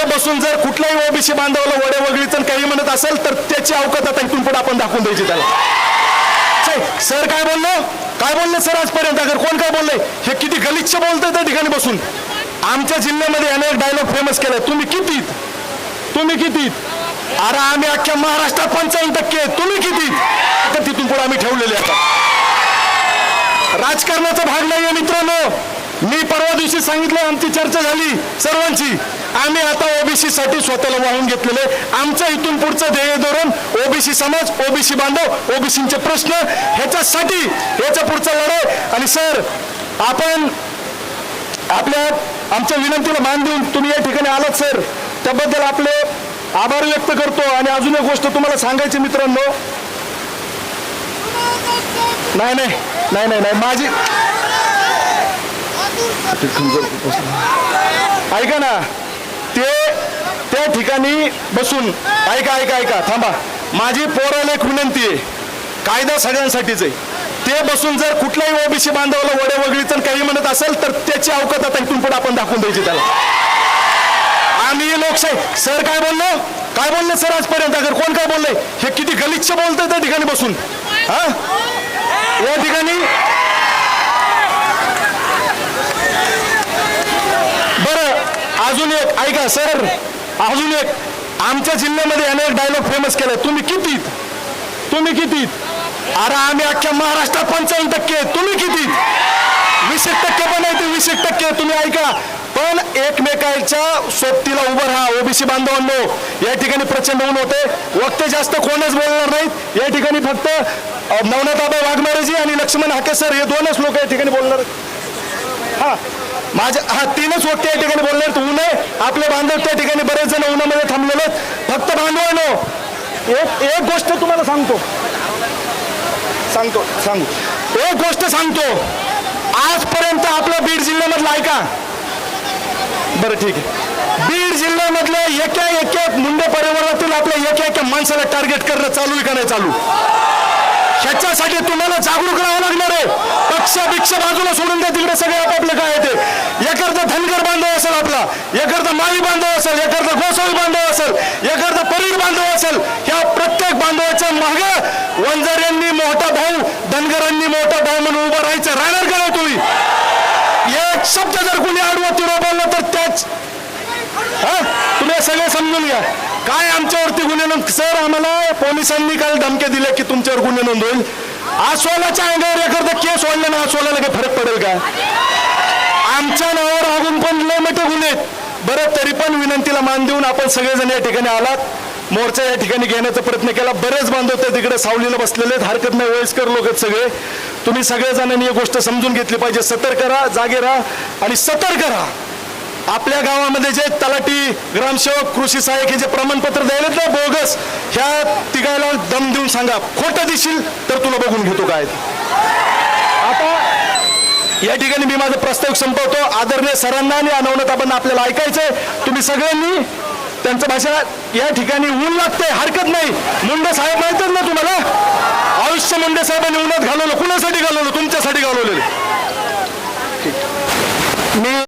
ते बसून जर कुठल्याही ओबीसी बांधवाला वडे वगळीच काही म्हणत असेल तर त्याची अवकात आता इथून पुढे आपण दाखवून द्यायची त्याला. सर काय बोललो? काय बोलले सर आजपर्यंत? अगर कोण काय बोलले? हे किती गलिच्छ बोलतंय त्या ठिकाणी बसून. आमच्या जिल्ह्यामध्ये याने एक डायलॉग फेमस केलाय तुम्ही किती? तुम्ही किती? अरे आम्ही अख्ख्या महाराष्ट्रात पंचावन्न टक्के तुम्ही किती? तर तिथून पुढे आम्ही ठेवलेले आता राजकारणाचा भाग नाहीये मित्रांनो. मी परवा सांगितलं आमची चर्चा झाली सर्वांची. आम्ही आता ओबीसी साठी स्वतःला वाहून घेतलेले आमचं इथून पुढचं ध्येय धोरण ओबीसी समाज ओबीसी बांधव ओबीसीचे प्रश्न ह्याच्यासाठी ह्याच्या पुढचा लढाई आणि सर आपण आपल्या आमच्या विनंतीला मान देऊन तुम्ही या ठिकाणी आलात सर. त्याबद्दल आपले आभार व्यक्त करतो. आणि अजून एक गोष्ट तुम्हाला सांगायची मित्रांनो. नाही. नाही नाही नाही. माझी ऐका ना ते त्या ठिकाणी बसून ऐका ऐका ऐका थांबा. माझी पोराला एक विनंती आहे. कायदा सगळ्यांसाठीच आहे. ते बसून जर कुठल्याही ओबीसी बांधवाला वडे वगळीच काही म्हणत असेल तर त्याची अवकात आता इथून पुढे आपण दाखवून द्यायची त्याला. आम्ही लोकशाही सर काय बोललो? काय बोलले सर आजपर्यंत? अगर कोण काय बोलले? हे किती गलिच्छ बोलतंय त्या ठिकाणी बसून. हा? या ठिकाणी बरं अजून एक ऐका सर अजून एक. आमच्या जिल्ह्यामध्ये अनेक डायलॉग फेमस केलाय तुम्ही कितीत तुम्ही कितीत अरे आम्ही अख्ख्या महाराष्ट्रात पंचावन्न टक्के तुम्ही कितीत वीस एक टक्के पण आहे ते वीस एक टक्के तुम्ही ऐका. पण एकमेकांच्या सोबतीला उभं राहा ओबीसी बांधवांनो. या ठिकाणी प्रचंड ऊन होते. वक्ते जास्त कोणच बोलणार नाहीत. या ठिकाणी फक्त अ, नवनाथाबा वाघमारेजी आणि लक्ष्मण हाके सर हे दोनच लोक या ठिकाणी बोलणार. हा. माझ्या हा तीनच वक्ते या ठिकाणी बोलणार. आपले बांधव त्या ठिकाणी बरेच जण उन्हामध्ये थांबलेले फक्त बांधवानो एक एक गोष्ट तुम्हाला सांगतो. सांगतो सांगू. एक गोष्ट सांगतो. आजपर्यंत आपल्या बीड जिल्ह्यामधलं ऐका. बरं ठीक आहे. बीड जिल्ह्यामधल्या एका एका मुंडे परिवारातील आपल्या एका एका माणसाला टार्गेट करणं चालू आहे का नाही चालू? ह्याच्यासाठी तुम्हाला जागरूक राहावं लागणार आहे. पक्ष भिक्ष बाजूला सोडून द्या तिकडे सगळे आपापले काय आहे ते एखादा धनगर बांधव असेल आपला एखादं माळी बांधव असेल एखादं गोसावी बांधव असेल एखादं परीर बांधव असेल ह्या प्रत्येक बांधवाच्या मागे वंजाऱ्यांनी मोठा भाऊ धनगरांनी मोठा भाऊ म्हणून उभं राहायचं. राहणार का तुम्ही? एक शब्द जर कुणी आडवं तुरा बोललं तर त्याच हा? तुम्ही सगळे समजून घ्या. काय आमच्यावरती गुन्हे नोंद सर आम्हाला पोलिसांनी काल धमक्या दिल्या की तुमच्यावर गुन्हे नोंद होईल. आसोलाच्या अंगावर एखादं केस वाढला ना आसोलाला काही फरक पडेल का? आमच्या नावावर अजून पण लय मोठे गुन्हे आहेत. बरं तरी पण विनंतीला मान देऊन आपण सगळेजण या ठिकाणी आलात. मोर्चा या ठिकाणी घेण्याचा प्रयत्न केला. बरेच बांधव ते तिकडे सावलीला बसलेले आहेत. हरकत नाही वयस्कर लोक आहेत सगळे. तुम्ही सगळेजणांनी ही गोष्ट समजून घेतली पाहिजे. सतर्क राहा जागे राहा आणि सतर्क राहा. आपल्या गावामध्ये जे तलाठी ग्रामसेवक कृषी सहाय्यक हे जे प्रमाणपत्र द्यायलेत ना बोगस ह्या तिघायला दम देऊन सांगा. खोटं दिशील तर तुला बघून घेतो काय. आता या ठिकाणी मी माझं प्रस्ताव संपवतो. आदरणीय सरांना आणि अनवनताबांना आपल्याला ऐकायचंय. तुम्ही सगळ्यांनी त्यांचं भाषण या ठिकाणी ऊन लागते हरकत नाही. मुंडे साहेब माहितच ना तुम्हाला? आयुष्य मुंडे साहेबांनी उन्हात घालवलं. कुणासाठी घालवलं? तुमच्यासाठी घालवलेलं. मी